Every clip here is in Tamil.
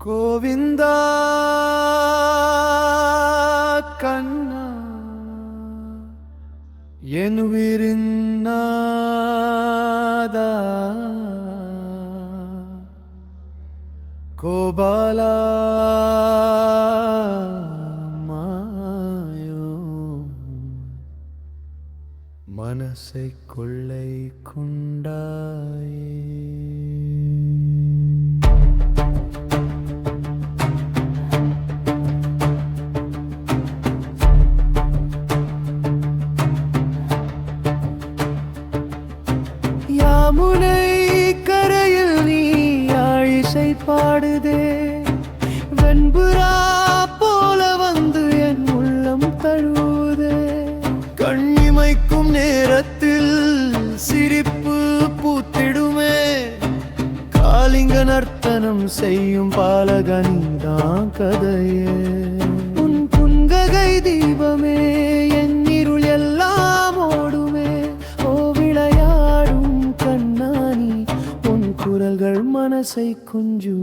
கோவிந்தா கண்ணா என் உயிரின்னாதா கோபாலா மனசை கொள்ளை கொண்டாயே. யமுனை கரையில் நீ ஆழிசை பாடுதே. வெண்புறா போல வந்து என் உள்ளம் தழுவுதே. கண்ணிமைக்கும் நேரத்தில் சிரிப்பு பூத்திடுமே. காலிங்க நர்த்தனம் செய்யும் பாலகன் தான் கதையே. ใช้คุณอยู่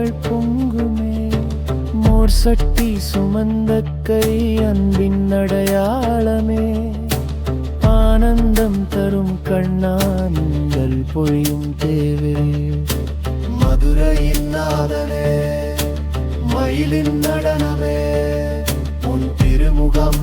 சுவைகள் பொங்குமே. மோர் சட்டி சுமந்த கை அன்பின் அடையாளமே. ஆனந்தம் தரும் கண்ணாங்கள் பொழியும் தேவே. மதுரையின் நாதனே மயிலின் நடனமே. உன் திருமுகம்